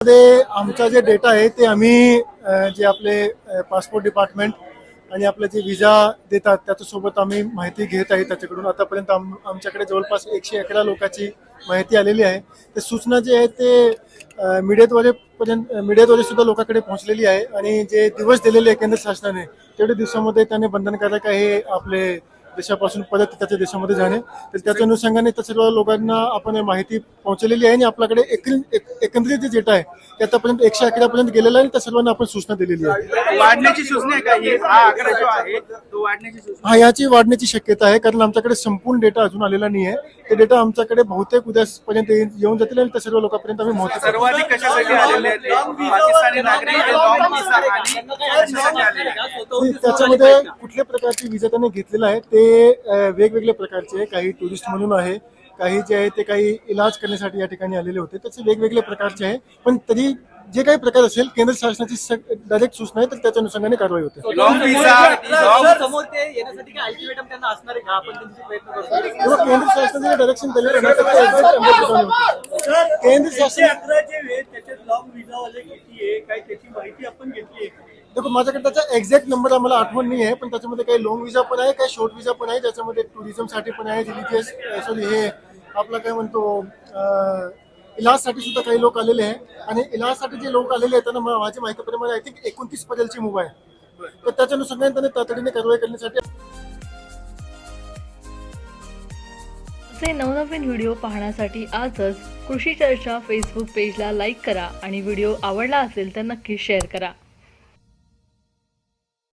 मध्ये आमचा जे डेटा आहे ते आम्ही जे आपले पासपोर्ट डिपार्टमेंट आणि आपले जे विजा देतात त्याच्यासोबत आम्ही माहिती घेत आहे त्याच्याकडून. आतापर्यंत आम आमच्याकडे जवळपास एकशे अकरा लोकांची माहिती आलेली आहे. ते सूचना जे आहे ते अ, मीडियाद्वारे पर्यंत मीडियाद्वारे सुद्धा लोकांकडे पोहोचलेली आहे आणि जे दिवस दिलेले आहे केंद्र शासनाने तेवढ्या दिवसामध्ये त्याने बंधनकारक आहे आपले देशापासून परत त्याच्या देशामध्ये जाणे. तर त्याच्या अनुषंगाने त्या सर्व लोकांना आपण माहिती पोहोचलेली आहे आणि आपल्याकडे एकंदरीत जे डेटा आहे ते आतापर्यंत एकशे अकरा पर्यंत गेलेला आहे आणि त्या सर्वांना आपण सूचना दिलेली आहे. वाढण्याची सूचना आहे ही आकडा जो आहे तो वाढण्याची सूचना याची वाढण्याची शक्यता आहे कारण आमच्याकडे संपूर्ण डेटा अजून आलेला नाही आहे. ते डेटा आमच्याकडे बहुतेक उद्यापर्यंत येऊन जातील आणि त्या सर्व लोकांपर्यंत आम्ही माहिती हे त्याच्यामध्ये कुठल्या प्रकारचे विजा त्याने घेतलेला आहे ते वेगवेगळ्या प्रकारचे आहे. काही टुरिस्ट म्हणून आहे काही जे आहे ते काही इलाज करण्यासाठी या ठिकाणी आलेले होते. त्याचे वेगवेगळे प्रकारचे आहे. पण तरी जे काही प्रकार असेल केंद्र शासनाची डायरेक्ट सूचना आहे तर त्याच्या अनुषंगाने कारवाई होते. केंद्र शासनाने डायरेक्शन दिलेलं. केंद्र शासन देखो माझ्याकडे त्याचा एक्झॅक्ट नंबर आम्हाला आठवण नाही आहे पण त्याच्यामध्ये काही लॉंग विजा पण आहे काही शॉर्ट विजा पण आहे ज्याच्यामध्ये टुरिझमसाठी पण आहे रिलिजियस सॉरी हे आपला काय म्हणतो इलाजसाठी सुद्धा काही लोक आलेले आहे. आणि इलाजसाठी जे लोक आलेले आहेत त्यांना माझ्या माहितीप्रमाणे आय थिंक एकोणतीस पर्यंतची मुभा आहे. तर त्याच्यानुसार त्यांनी तातडीने कारवाई करण्यासाठी असे नवनवीन व्हिडिओ पाहण्यासाठी आजच कृषी चर्चा फेसबुक पेजला लाईक करा आणि व्हिडिओ आवडला असेल तर नक्की शेअर करा.